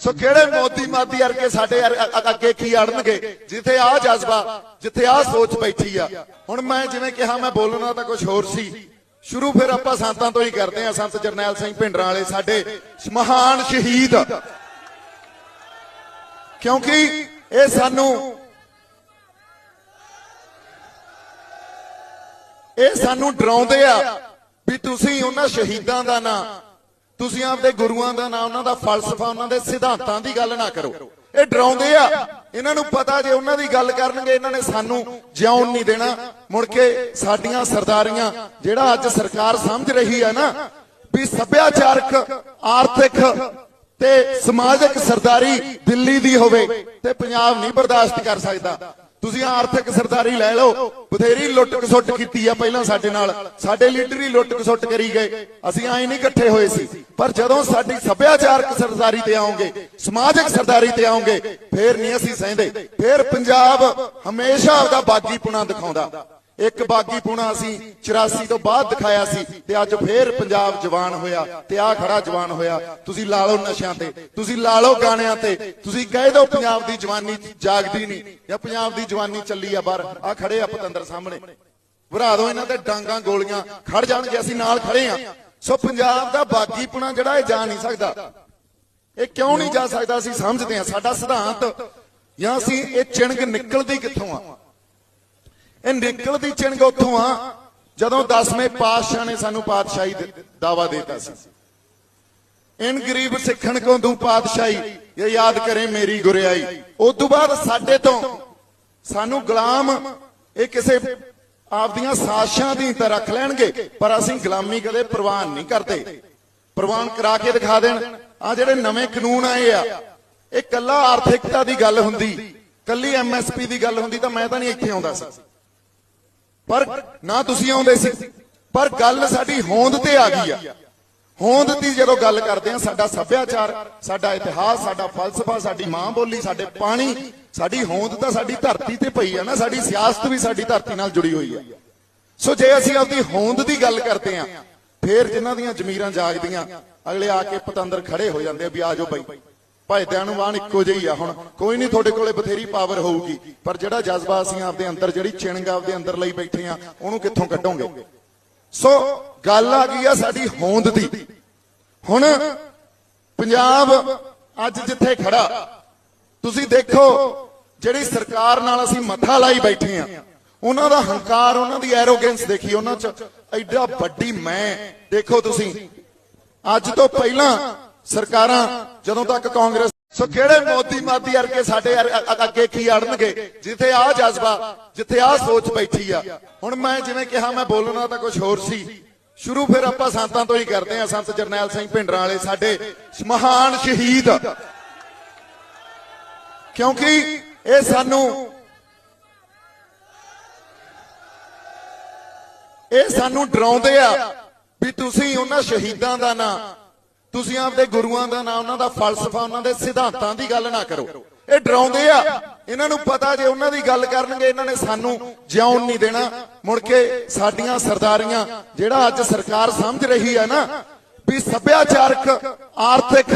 ਸੋ ਕਿਹੜੇ ਮੋਦੀ ਮਾਦੀ ਵਰਗੇ ਸਾਡੇ ਅੱਗੇ ਕੀ ਅੜਨਗੇ? ਜਿੱਥੇ ਆ ਜਜ਼ਬਾ, ਜਿੱਥੇ ਆ ਸੋਚ ਬੈਠੀ ਆ। ਹੁਣ ਮੈਂ ਜਿਵੇਂ ਕਿਹਾ, ਮੈਂ ਬੋਲਣਾ ਤਾਂ ਕੁਝ ਹੋਰ ਸੀ। ਸ਼ੁਰੂ ਫਿਰ ਆਪਾਂ ਸੰਤਾਂ ਤੋਂ ਹੀ ਕਰਦੇ ਆ ਸੰਤ ਜਰਨੈਲ ਸਿੰਘ ਭਿੰਡਰਾਂ ਵਾਲੇ, ਸਾਡੇ ਮਹਾਨ ਸ਼ਹੀਦ। ਕਿਉਂਕਿ ਇਹ ਸਾਨੂੰ ਇਹ ਸਾਨੂੰ ਡਰਾਉਂਦੇ ਆ ਵੀ ਤੁਸੀਂ ਉਹਨਾਂ ਸ਼ਹੀਦਾਂ ਦਾ ਨਾਂ ਤੁਸੀਂ ਆਪਦੇ ਗੁਰੂਆਂ ਦਾ ਨਾਂ, ਉਹਨਾਂ ਦਾ ਫਲਸਫਾ, ਉਹਨਾਂ ਦੇ ਸਿਧਾਂਤਾਂ ਦੀ ਗੱਲ ਨਾ ਕਰੋ। ਇਹ ਡਰਾਉਂਦੇ ਆ। ਇਹਨਾਂ ਨੂੰ ਪਤਾ ਜੇ ਉਹਨਾਂ ਦੀ ਗੱਲ ਕਰਨਗੇ, ਇਹਨਾਂ ਨੇ ਸਾਨੂੰ ਜਿਉਣ ਨਹੀਂ ਦੇਣਾ। ਮੁੜ ਕੇ ਸਾਡੀਆਂ ਸਰਦਾਰੀਆਂ, ਜਿਹੜਾ ਅੱਜ ਸਰਕਾਰ ਸਮਝ ਰਹੀ ਆ ਨਾ, ਵੀ ਸੱਭਿਆਚਾਰਕ, ਆਰਥਿਕ ਤੇ ਸਮਾਜਿਕ ਸਰਦਾਰੀ ਦਿੱਲੀ ਦੀ ਹੋਵੇ ਤੇ ਪੰਜਾਬ ਨਹੀਂ ਬਰਦਾਸ਼ਤ ਕਰ ਸਕਦਾ। ਤੁਸੀਂ ਆਰਥਿਕ ਸਰਦਾਰੀ ਲੈ ਲਓ। ਬਥੇਰੀ ਲੁੱਟ ਖਸੁੱਟ ਕੀਤੀ ਆ ਪਹਿਲਾਂ ਸਾਡੇ ਨਾਲ। ਸਾਡੇ ਲੀਡਰ ਹੀ ਲੁੱਟ ਖਸੁੱਟ ਕਰੀ ਗਏ। ਅਸੀਂ ਐਂ ਨਹੀਂ ਇਕੱਠੇ ਹੋਏ ਸੀ। ਪਰ ਜਦੋਂ ਸਾਡੀ ਸੱਭਿਆਚਾਰਕ ਸਰਦਾਰੀ ਤੇ ਆਉਂਗੇ, ਸਮਾਜਿਕ ਸਰਦਾਰੀ ਤੇ ਆਉਂਗੇ, ਫੇਰ ਨਹੀਂ ਅਸੀਂ ਸਹਿੰਦੇ। ਫੇਰ ਪੰਜਾਬ ਹਮੇਸ਼ਾ ਆਪਦਾ ਬਾਗੀਪੁਣਾ ਦਿਖਾਉਂਦਾ। ਇੱਕ ਬਾਗੀ ਬਾਗੀਪੁਣਾ ਅਸੀਂ 84 ਤੋਂ ਬਾਅਦ ਦਿਖਾਇਆ ਸੀ ਤੇ ਅੱਜ ਫੇਰ ਪੰਜਾਬ ਜਵਾਨ ਹੋਇਆ ਤੇ ਆ ਖੜਾ ਜਵਾਨ ਹੋਇਆ। ਤੁਸੀਂ ਲਾ ਲਓ ਨਸ਼ਿਆਂ ਤੇ, ਤੁਸੀਂ ਲਾ ਲਓ ਗਾਣਿਆਂ ਤੇ, ਤੁਸੀਂ ਕਹਿ ਦਿਓ ਪੰਜਾਬ ਦੀ ਜਵਾਨੀ ਜਾਗਦੀ ਨਹੀਂ ਜਾਂ ਪੰਜਾਬ ਦੀ ਜਵਾਨੀ ਚੱਲੀ ਆ ਬਾਹਰ। ਆ ਖੜੇ ਆ ਪਤੰਦਰ ਸਾਹਮਣੇ। ਭਰਾ ਦਿਓ ਇਹਨਾਂ ਤੇ ਡਾਂਗਾ ਗੋਲੀਆਂ, ਖੜ ਜਾਣਗੇ, ਅਸੀਂ ਨਾਲ ਖੜੇ ਆ। ਸੋ ਪੰਜਾਬ ਦਾ ਬਾਗੀ ਪੁਣਾ ਜਿਹੜਾ ਇਹ ਜਾ ਨਹੀਂ ਸਕਦਾ। ਇਹ ਕਿਉਂ ਨਹੀਂ ਜਾ ਸਕਦਾ, ਅਸੀਂ ਸਮਝਦੇ ਹਾਂ ਸਾਡਾ ਸਿਧਾਂਤ ਜਾਂ ਅਸੀਂ ਇਹ ਚਿਣਗ ਨਿਕਲਦੀ ਕਿੱਥੋਂ ਆ? ਇਹ ਨਿਕਲਦੀ ਚਿਣਗ ਉੱਥੋਂ ਆ, ਜਦੋਂ 10ਵੇਂ ਪਾਤਸ਼ਾਹ ਨੇ ਸਾਨੂੰ ਪਾਤਸ਼ਾਹੀ ਦਾਵਾ ਦਿੱਤਾ ਸੀ। ਇਨ ਗਰੀਬ ਸਿੱਖਣ ਕੋ ਦੂ ਪਾਤਸ਼ਾਹੀ, ਇਹ ਯਾਦ ਕਰੇ ਮੇਰੀ ਗੁਰਿਆਈ। ਉਸ ਤੋਂ ਬਾਅਦ ਸਾਡੇ ਤੋਂ ਸਾਨੂੰ ਗੁਲਾਮ ਇਹ ਕਿਸੇ ਆਪਦੀਆਂ ਸਾਸ਼ਾਂ ਦੀ ਤਾਂ ਰੱਖ ਲੈਣਗੇ, ਪਰ ਅਸੀਂ ਗੁਲਾਮੀ ਕਦੇ ਪ੍ਰਵਾਨ ਨਹੀਂ ਕਰਦੇ। ਪ੍ਰਵਾਨ ਕਰਾ ਕੇ ਦਿਖਾ ਦੇਣ ਆ ਜਿਹੜੇ ਨਵੇਂ ਕਾਨੂੰਨ ਆਏ ਆ, ਇਹ ਕੱਲਾ ਆਰਥਿਕਤਾ ਦੀ ਗੱਲ ਹੁੰਦੀ, ਕੱਲੀ ਐਮਐਸਪੀ ਦੀ ਗੱਲ ਹੁੰਦੀ ਤਾਂ ਮੈਂ ਤਾਂ ਨਹੀਂ ਇੱਥੇ ਆਉਂਦਾ ਸੀ। ਪਰ ਨਾ ਤੁਸੀਂ ਆਉਂਦੇ ਸੀ। ਪਰ ਗੱਲ ਸਾਡੀ ਹੋਂਦ ਤੇ ਆ ਗਈ ਆ। ਹੋਂਦ ਦੀ ਜਦੋਂ ਗੱਲ ਕਰਦੇ ਆ ਸਾਡਾ ਸੱਭਿਆਚਾਰ, ਸਾਡਾ ਇਤਿਹਾਸ, ਸਾਡਾ ਫਲਸਫਾ, ਸਾਡੀ ਮਾਂ ਬੋਲੀ, ਸਾਡੇ ਪਾਣੀ, ਸਾਡੀ ਹੋਂਦ ਤਾਂ ਸਾਡੀ ਧਰਤੀ ਤੇ ਪਈ ਆ ਨਾ, ਸਾਡੀ ਸਿਆਸਤ ਵੀ ਸਾਡੀ ਧਰਤੀ ਨਾਲ ਜੁੜੀ ਹੋਈ ਆ। ਸੋ ਜੇ ਅਸੀਂ ਆਪਦੀ ਹੋਂਦ ਦੀ ਗੱਲ ਕਰਦੇ ਆ ਫੇਰ ਜਿਨ੍ਹਾਂ ਦੀਆਂ ਜ਼ਮੀਰਾਂ ਜਾਗਦੀਆਂ, ਅਗਲੇ ਆ ਕੇ ਪਤੰਦਰ ਖੜੇ ਹੋ ਜਾਂਦੇ ਆ ਵੀ ਆ ਜਾਓ ਬਈ। ਭਾਈਦਿਆਂ ਨੂੰ ਵਾਣ ਇੱਕੋ ਜਿਹੀ ਆ ਹੁਣ। ਕੋਈ ਨਹੀਂ ਤੁਹਾਡੇ ਕੋਲੇ ਬਥੇਰੀ ਪਾਵਰ ਹੋਊਗੀ। ਪਰ ਜਿਹੜਾ ਜਜ਼ਬਾ ਅਸੀਂ ਆਪਦੇ ਅੰਦਰ, ਜਿਹੜੀ ਚਿਣਗ ਆਪਦੇ ਅੰਦਰ ਲਈ ਬੈਠੇ ਆ, ਉਹਨੂੰ ਕਿੱਥੋਂ ਕੱਢੋਗੇ? ਸੋ ਗੱਲ ਆ ਗਈ ਆ ਸਾਡੀ ਹੋਂਦ ਦੀ। ਹੁਣ ਪੰਜਾਬ ਅੱਜ ਜਿੱਥੇ ਖੜਾ, ਤੁਸੀਂ ਦੇਖੋ, ਜਿਹੜੀ ਸਰਕਾਰ ਨਾਲ ਅਸੀਂ ਮੱਥਾ ਲਾਈ ਬੈਠੇ ਆ, ਉਹਨਾਂ ਦਾ ਹੰਕਾਰ, ਉਹਨਾਂ ਦੀ ਐਰੋਗੈਂਸ ਦੇਖੀ, ਉਹਨਾਂ ਚ ਐਡਾ ਵੱਡੀ ਮੈਂ। ਦੇਖੋ ਤੁਸੀਂ, ਅੱਜ ਤੋਂ ਪਹਿਲਾਂ ਸਰਕਾਰਾਂ ਜਦੋਂ ਤੱਕ ਕਾਂਗਰਸ ਸੋ ਕਿਹੜੇ ਮੋਦੀ ਮਾਦੀ ਵਰਗੇ ਸਾਡੇ ਅੱਗੇ ਕੀ ਅੜਨਗੇ? ਜਿੱਥੇ ਆ ਜਜ਼ਬਾ, ਜਿੱਥੇ ਆ ਸੋਚ ਬੈਠੀ ਆ। ਹੁਣ ਮੈਂ ਜਿਵੇਂ ਕਿਹਾ, ਮੈਂ ਬੋਲਣਾ ਤਾਂ ਕੁਝ ਹੋਰ ਸੀ। ਸ਼ੁਰੂ ਫਿਰ ਆਪਾਂ ਸੰਤਾਂ ਤੋਂ ਹੀ ਕਰਦੇ ਆ ਸੰਤ ਜਰਨੈਲ ਸਿੰਘ ਭਿੰਡਰਾਂ ਵਾਲੇ, ਸਾਡੇ ਮਹਾਨ ਸ਼ਹੀਦ। ਕਿਉਂਕਿ ਇਹ ਸਾਨੂੰ ਇਹ ਸਾਨੂੰ ਡਰਾਉਂਦੇ ਆ ਵੀ ਤੁਸੀਂ ਉਹਨਾਂ ਸ਼ਹੀਦਾਂ ਦਾ ਨਾਂ ਤੁਸੀਂ ਆਪਦੇ ਗੁਰੂਆਂ ਦਾ ਨਾਂ ਉਹਨਾਂ ਦਾ ਫਲਸਫਾ, ਉਹਨਾਂ ਦੇ ਸਿਧਾਂਤਾਂ ਦੀ ਗੱਲ ਨਾ ਕਰੋ। ਇਹ ਡਰਾਉਂਦੇ ਆ। ਇਹਨਾਂ ਨੂੰ ਪਤਾ ਜੇ ਉਹਨਾਂ ਦੀ ਗੱਲ ਕਰਨਗੇ, ਇਹਨਾਂ ਨੇ ਸਾਨੂੰ ਜਿਉਣ ਨਹੀਂ ਦੇਣਾ। ਮੁੜ ਕੇ ਸਾਡੀਆਂ ਸਰਦਾਰੀਆਂ, ਜਿਹੜਾ ਅੱਜ ਸਰਕਾਰ ਸਮਝ ਰਹੀ ਆ ਨਾ, ਵੀ ਸੱਭਿਆਚਾਰਕ, ਆਰਥਿਕ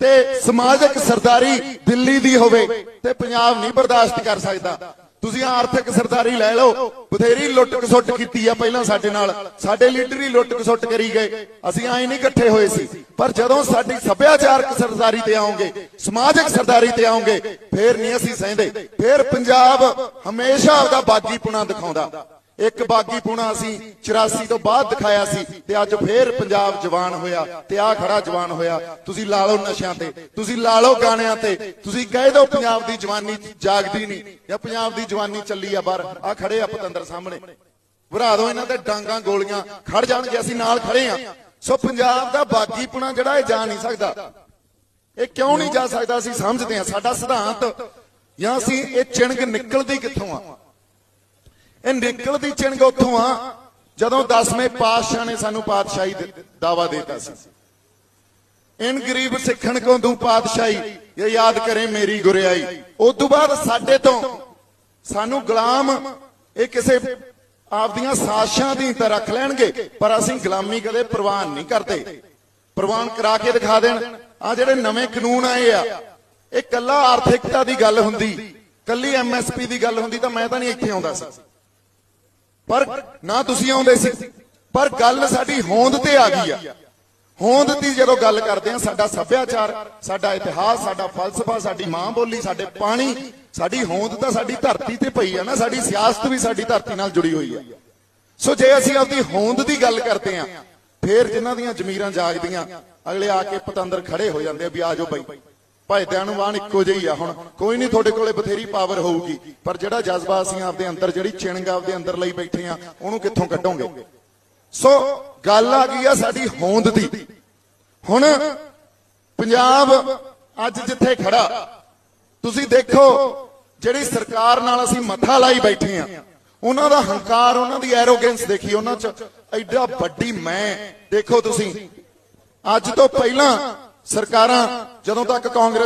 ਤੇ ਸਮਾਜਿਕ ਸਰਦਾਰੀ ਦਿੱਲੀ ਦੀ ਹੋਵੇ ਤੇ ਪੰਜਾਬ ਨਹੀਂ ਬਰਦਾਸ਼ਤ ਕਰ ਸਕਦਾ। ਤੁਸੀਂ ਆਰਥਿਕ ਸਰਦਾਰੀ ਲੈ ਲਓ। ਬਥੇਰੀ ਲੁੱਟ ਖਸੁੱਟ ਕੀਤੀ ਆ ਪਹਿਲਾਂ ਸਾਡੇ ਨਾਲ। ਸਾਡੇ ਲੀਡਰ ਹੀ ਲੁੱਟ ਖਸੁੱਟ ਕਰੀ ਗਏ। ਅਸੀਂ ਐਂ ਨਹੀਂ ਇਕੱਠੇ ਹੋਏ ਸੀ। ਪਰ ਜਦੋਂ ਸਾਡੀ ਸੱਭਿਆਚਾਰਕ ਸਰਦਾਰੀ ਤੇ ਆਉਂਗੇ, ਸਮਾਜਿਕ ਸਰਦਾਰੀ ਤੇ ਆਉਂਗੇ, ਫੇਰ ਨਹੀਂ ਅਸੀਂ ਸਹਿੰਦੇ। ਫੇਰ ਪੰਜਾਬ ਹਮੇਸ਼ਾ ਆਪਦਾ ਬਾਜੀਪੁਣਾ ਦਿਖਾਉਂਦਾ। ਇੱਕ ਬਾਗੀ ਬਾਗੀਪੁਣਾ ਅਸੀਂ 84 ਤੋਂ ਬਾਅਦ ਦਿਖਾਇਆ ਸੀ ਤੇ ਅੱਜ ਫੇਰ ਪੰਜਾਬ ਜਵਾਨ ਹੋਇਆ ਤੇ ਆ ਖੜਾ ਜਵਾਨ ਹੋਇਆ। ਤੁਸੀਂ ਲਾ ਲਓ ਨਸ਼ਿਆਂ ਤੇ, ਤੁਸੀਂ ਲਾ ਲਓ ਗਾਣਿਆਂ ਤੇ, ਤੁਸੀਂ ਕਹਿ ਦਿਓ ਪੰਜਾਬ ਦੀ ਜਵਾਨੀ ਜਾਗਦੀ ਨਹੀਂ ਜਾਂ ਪੰਜਾਬ ਦੀ ਜਵਾਨੀ ਚੱਲੀ ਆ ਬਾਹਰ। ਆ ਖੜੇ ਆ ਪਤੰਦਰ ਸਾਹਮਣੇ। ਭਰਾ ਦਿਓ ਇਹਨਾਂ ਤੇ ਡਾਂਗਾ ਗੋਲੀਆਂ, ਖੜ ਜਾਣਗੇ, ਅਸੀਂ ਨਾਲ ਖੜੇ ਆ। ਸੋ ਪੰਜਾਬ ਦਾ ਬਾਗੀਪੁਣਾ ਜਿਹੜਾ ਇਹ ਜਾ ਨਹੀਂ ਸਕਦਾ। ਇਹ ਕਿਉਂ ਨਹੀਂ ਜਾ ਸਕਦਾ, ਅਸੀਂ ਸਮਝਦੇ ਹਾਂ। ਸਾਡਾ ਸਿਧਾਂਤ ਜਾਂ ਅਸੀਂ ਇਹ ਚਿਣਗ ਨਿਕਲਦੀ ਕਿੱਥੋਂ ਆ? ਇਹ ਨਿਕਲਦੀ ਚਿਣਗ ਉੱਥੋਂ ਆ। ਜਦੋਂ 10ਵੇਂ ਪਾਤਸ਼ਾਹ ਨੇ ਸਾਨੂੰ ਪਾਤਸ਼ਾਹੀ ਦਾਵਾ ਦਿੱਤਾ ਸੀ। ਇਨ ਗਰੀਬ ਸਿੱਖਣ ਕੋ ਦੂ ਪਾਤਸ਼ਾਹੀ, ਇਹ ਯਾਦ ਕਰੇ ਮੇਰੀ ਗੁਰਿਆਈ। ਉਸ ਤੋਂ ਬਾਅਦ ਸਾਡੇ ਤੋਂ ਸਾਨੂੰ ਗੁਲਾਮ ਇਹ ਕਿਸੇ ਆਪਦੀਆਂ ਸਾਜ਼ਿਸ਼ਾਂ ਦੀ ਤਾਂ ਰੱਖ ਲੈਣਗੇ, ਪਰ ਅਸੀਂ ਗੁਲਾਮੀ ਕਦੇ ਪ੍ਰਵਾਨ ਨਹੀਂ ਕਰਦੇ। ਪ੍ਰਵਾਨ ਕਰਾ ਕੇ ਦਿਖਾ ਦੇਣ। ਆ ਜਿਹੜੇ ਨਵੇਂ ਕਾਨੂੰਨ ਆਏ ਆ, ਇਹ ਕੱਲਾ ਆਰਥਿਕਤਾ ਦੀ ਗੱਲ ਹੁੰਦੀ, ਕੱਲੀ ਐਮਐਸਪੀ ਦੀ ਗੱਲ ਹੁੰਦੀ ਤਾਂ ਮੈਂ ਤਾਂ ਨਹੀਂ ਇੱਥੇ ਆਉਂਦਾ ਸੀ। ਪਰ ਨਾ ਤੁਸੀਂ ਆਉਂਦੇ ਸੀ। ਪਰ ਗੱਲ ਸਾਡੀ ਹੋਂਦ ਤੇ ਆ ਗਈ ਆ। ਹੋਂਦ ਦੀ ਜਦੋਂ ਗੱਲ ਕਰਦੇ ਆ, ਸਾਡਾ ਸੱਭਿਆਚਾਰ, ਸਾਡਾ ਇਤਿਹਾਸ, ਸਾਡਾ ਫਲਸਫਾ, ਸਾਡੀ ਮਾਂ ਬੋਲੀ, ਸਾਡੇ ਪਾਣੀ, ਸਾਡੀ ਹੋਂਦ ਤਾਂ ਸਾਡੀ ਧਰਤੀ ਤੇ ਪਈ ਆ ਨਾ, ਸਾਡੀ ਸਿਆਸਤ ਵੀ ਸਾਡੀ ਧਰਤੀ ਨਾਲ ਜੁੜੀ ਹੋਈ ਆ। ਸੋ ਜੇ ਅਸੀਂ ਆਪਦੀ ਹੋਂਦ ਦੀ ਗੱਲ ਕਰਦੇ ਆ, ਫੇਰ ਜਿਨ੍ਹਾਂ ਦੀਆਂ ਜ਼ਮੀਰਾਂ ਜਾਗਦੀਆਂ, ਅਗਲੇ ਆ ਕੇ ਪਤੰਦਰ ਖੜੇ ਹੋ ਜਾਂਦੇ ਆ ਵੀ ਆ ਜਾਓ ਬਈ। ਭਜਦਿਆਂ ਨੂੰ ਵਾਣ ਇੱਕੋ ਜਿਹੀ ਆ ਹੁਣ। ਕੋਈ ਨਹੀਂ ਤੁਹਾਡੇ ਕੋਲੇ ਬਥੇਰੀ ਪਾਵਰ ਹੋਊਗੀ। ਪਰ ਜਿਹੜਾ ਜਜ਼ਬਾ ਅਸੀਂ ਆਪਦੇ ਅੰਦਰ, ਜਿਹੜੀ ਚਿੰਗ ਆਪਦੇ ਅੰਦਰ ਲਈ ਬੈਠੇ ਆ, ਉਹਨੂੰ ਕਿੱਥੋਂ ਕੱਢੋਗੇ? ਸੋ ਗੱਲ ਆ ਗਈ ਆ ਸਾਡੀ ਹੋਂਦ ਦੀ। ਹੁਣ ਪੰਜਾਬ ਅੱਜ ਜਿੱਥੇ ਖੜਾ, ਤੁਸੀਂ ਦੇਖੋ, ਜਿਹੜੀ ਸਰਕਾਰ ਨਾਲ ਅਸੀਂ ਮੱਥਾ ਲਾਈ ਬੈਠੇ ਆ, ਉਹਨਾਂ ਦਾ ਹੰਕਾਰ, ਉਹਨਾਂ ਦੀ ਐਰੋਗੈਂਸ ਦੇਖੀ, ਉਹਨਾਂ ਚ ਐਡਾ ਵੱਡੀ ਮੈਂ। ਦੇਖੋ ਤੁਸੀਂ, ਅੱਜ ਤੋਂ ਪਹਿਲਾਂ ਸਰਕਾਰਾਂ ਜਦੋਂ ਤੱਕ ਕਾਂਗਰਸ